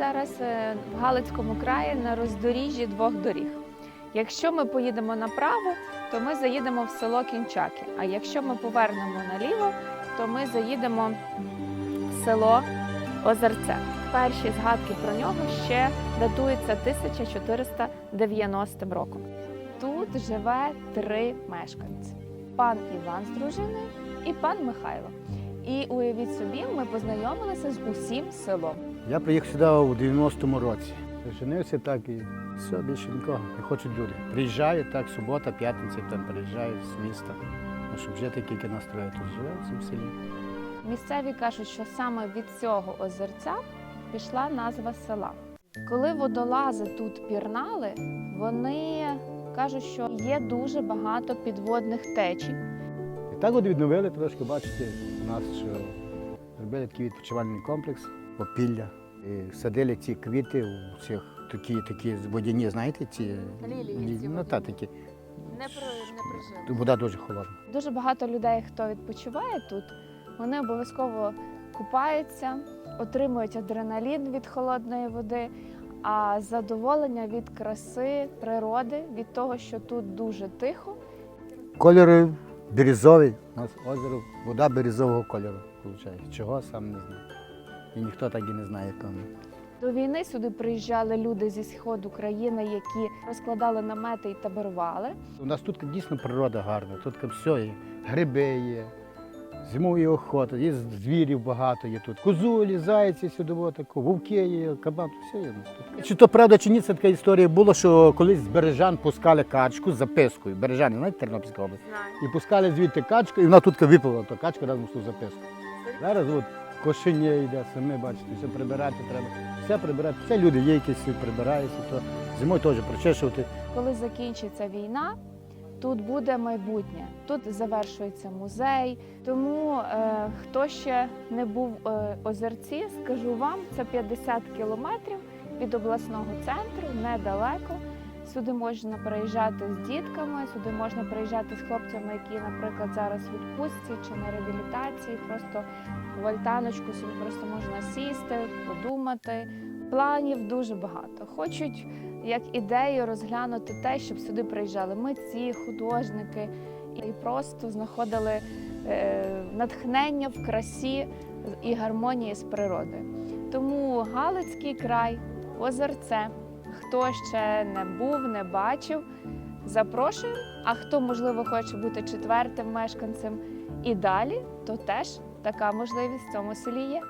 зараз е, в Галицькому краї на роздоріжжі двох доріг. Якщо ми поїдемо направо, то ми заїдемо в село Кінчаки. А якщо ми повернемо наліво, то ми заїдемо в село Озерце. Перші згадки про нього ще датуються 1490 роком. Тут живе три мешканці: пан Іван з дружиною і пан Михайло. І уявіть собі, ми познайомилися з усім селом. Я приїхав сюди у 90-му році. Женився так і все, більше нікого. Не хочуть люди. Приїжджають так, субота, п'ятниця, там приїжджають з міста. Ну, щоб жити, тільки настроє тут живе в цьому селі. Місцеві кажуть, що саме від цього озерця пішла назва села. Коли водолази тут пірнали, вони кажуть, що є дуже багато підводних течій. Так от відновили трошки, бачите, у нас що зробили такий відпочивальний комплекс, опілля. І садили ці квіти у цих такі, такі водяні, знаєте, ці Лілії ці ну, та, водяні. такі. Не про не. Вода дуже холодна. Дуже багато людей, хто відпочиває тут, вони обов'язково купаються, отримують адреналін від холодної води, а задоволення від краси, природи, від того, що тут дуже тихо. Кольори бірюзовий. У нас озеро, вода бірюзового кольору, виходить. Чого сам не знаю. І ніхто так і не знає тому. До війни сюди приїжджали люди зі сходу країни, які розкладали намети і таборували. У нас тут дійсно природа гарна, тут все є. Гриби є, зимові охота, є звірів багато є тут. Козулі, зайці сюди, тако, вовки є, кабан, все є тут. Чи то правда, чи ні, це така історія була, що колись з бережан пускали качку з запискою. Бережани, знаєте, Тернопільська область. І пускали звідти качку, і вона тут випала, то качка разом з ту записку. Зараз от кошеня йде, самі бачите, все прибирати треба. Все прибирати. Все люди є, якісь прибираються, то зимою теж прочешувати. Коли закінчиться війна, тут буде майбутнє. Тут завершується музей. Тому е, хто ще не був е, озерці, скажу вам, це 50 кілометрів від обласного центру, недалеко. Сюди можна приїжджати з дітками, сюди можна приїжджати з хлопцями, які, наприклад, зараз в відпустці чи на реабілітації. Просто в альтаночку собі просто можна сісти, подумати. Планів дуже багато. Хочуть як ідею розглянути те, щоб сюди приїжджали митці, художники і просто знаходили е, натхнення в красі і гармонії з природою. Тому Галицький край, озерце. Хто ще не був, не бачив, запрошую. А хто, можливо, хоче бути четвертим мешканцем і далі, то теж така можливість в цьому селі є.